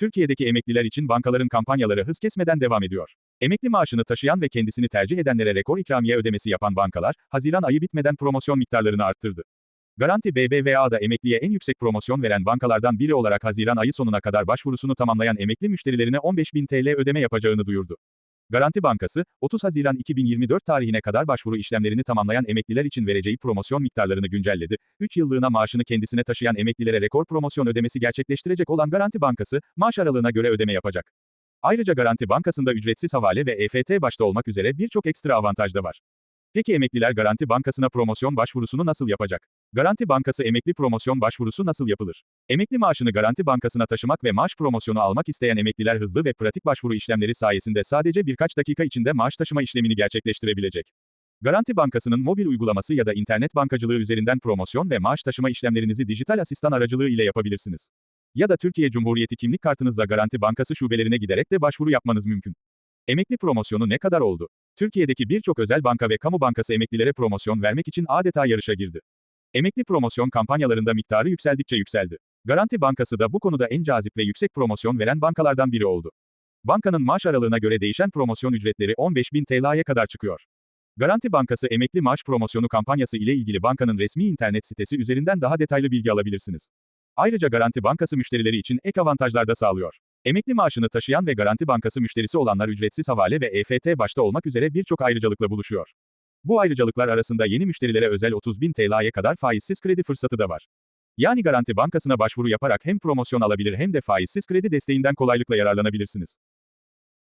Türkiye'deki emekliler için bankaların kampanyaları hız kesmeden devam ediyor. Emekli maaşını taşıyan ve kendisini tercih edenlere rekor ikramiye ödemesi yapan bankalar, Haziran ayı bitmeden promosyon miktarlarını arttırdı. Garanti BBVA da emekliye en yüksek promosyon veren bankalardan biri olarak Haziran ayı sonuna kadar başvurusunu tamamlayan emekli müşterilerine 15.000 TL ödeme yapacağını duyurdu. Garanti Bankası, 30 Haziran 2024 tarihine kadar başvuru işlemlerini tamamlayan emekliler için vereceği promosyon miktarlarını güncelledi. 3 yıllığına maaşını kendisine taşıyan emeklilere rekor promosyon ödemesi gerçekleştirecek olan Garanti Bankası, maaş aralığına göre ödeme yapacak. Ayrıca Garanti Bankası'nda ücretsiz havale ve EFT başta olmak üzere birçok ekstra avantaj da var. Peki emekliler Garanti Bankası'na promosyon başvurusunu nasıl yapacak? Garanti Bankası emekli promosyon başvurusu nasıl yapılır? Emekli maaşını Garanti Bankası'na taşımak ve maaş promosyonu almak isteyen emekliler hızlı ve pratik başvuru işlemleri sayesinde sadece birkaç dakika içinde maaş taşıma işlemini gerçekleştirebilecek. Garanti Bankası'nın mobil uygulaması ya da internet bankacılığı üzerinden promosyon ve maaş taşıma işlemlerinizi dijital asistan aracılığı ile yapabilirsiniz. Ya da Türkiye Cumhuriyeti kimlik kartınızla Garanti Bankası şubelerine giderek de başvuru yapmanız mümkün. Emekli promosyonu ne kadar oldu? Türkiye'deki birçok özel banka ve kamu bankası emeklilere promosyon vermek için adeta yarışa girdi. Emekli promosyon kampanyalarında miktarı yükseldikçe yükseldi. Garanti Bankası da bu konuda en cazip ve yüksek promosyon veren bankalardan biri oldu. Bankanın maaş aralığına göre değişen promosyon ücretleri 15.000 TL'ye kadar çıkıyor. Garanti Bankası emekli maaş promosyonu kampanyası ile ilgili bankanın resmi internet sitesi üzerinden daha detaylı bilgi alabilirsiniz. Ayrıca Garanti Bankası müşterileri için ek avantajlar da sağlıyor. Emekli maaşını taşıyan ve Garanti Bankası müşterisi olanlar ücretsiz havale ve EFT başta olmak üzere birçok ayrıcalıkla buluşuyor. Bu ayrıcalıklar arasında yeni müşterilere özel 30.000 TL'ye kadar faizsiz kredi fırsatı da var. Yani Garanti Bankası'na başvuru yaparak hem promosyon alabilir hem de faizsiz kredi desteğinden kolaylıkla yararlanabilirsiniz.